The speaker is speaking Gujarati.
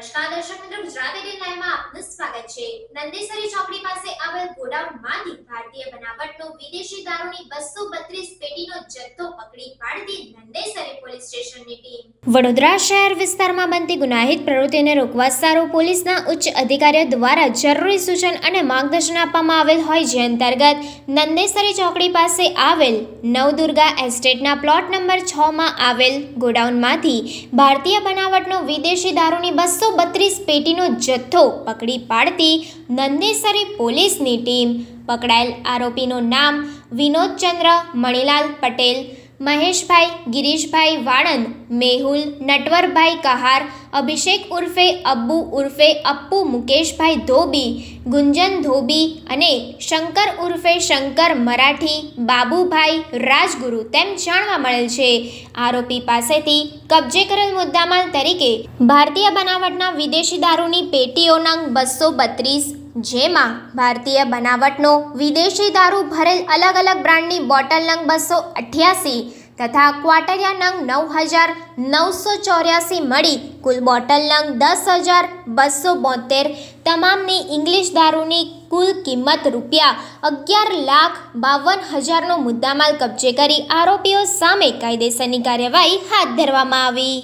ગુજરાત એટીન લાઈવમાં આપનું સ્વાગત છે. નંદેસરી ચોકડી પાસે આવેલ ગોડાઉનમાંથી ભારતીય બનાવટનો વિદેશી દારૂની બસો બત્રીસ પેટીનો જથ્થો પકડી પાડતી નંદેસરી પોલીસ સ્ટેશનની ટીમ વડોદરા શહેર વિસ્તારમાં બનતી ગુનાહિત પ્રવૃત્તિને રોકવા સારો પોલીસના ઉચ્ચ અધિકારીઓ દ્વારા જરૂરી સૂચન અને માર્ગદર્શન આપવામાં આવેલ હોય જે અંતર્ગત નંદેસરી ચોકડી પાસે આવેલ નવદુર્ગા એસ્ટેટના પ્લોટ નંબર છ માં આવેલ ગોડાઉનમાંથી ભારતીય બનાવટનો વિદેશી દારૂની બસો બત્રીસ પેટીનો જથ્થો પકડી પાડતી નંદેસરી પોલીસની ટીમ પકડાયેલ આરોપીનું નામ વિનોદચંદ્ર મણીલાલ પટેલ મહેશભાઈ, ગિરીશભાઈ વાણંદ, મેહુલ, નટવરભાઈ કહાર, અભિષેક ઉર્ફે અબ્બુ ઉર્ફે અપ્પુ, મુકેશભાઈ ધોબી, ગુંજન ધોબી અને શંકર ઉર્ફે શંકર મરાઠી, બાબુભાઈ રાજગુરુ તેમ જાણવા મળેલ છે. આરોપી પાસેથી કબજે કરેલ મુદ્દામાલ તરીકે ભારતીય બનાવટના વિદેશી દારૂની પેટીઓના બસો બત્રીસ જેમાં ભારતીય બનાવટનો વિદેશી દારૂ ભરેલ અલગ અલગ બ્રાન્ડની બોટલ નંગ બસો અઠ્યાસી તથા ક્વાટરિયા નંગ નવ હજાર નવસો ચોર્યાસી મળી કુલ બોટલ નંગ દસ હજાર બસો બોતેર. તમામની ઇંગ્લિશ દારૂની કુલ કિંમત રૂપિયા અગિયાર લાખ બાવન હજારનો મુદ્દામાલ કબજે કરી આરોપીઓ સામે કાયદેસરની કાર્યવાહી હાથ ધરવામાં આવી.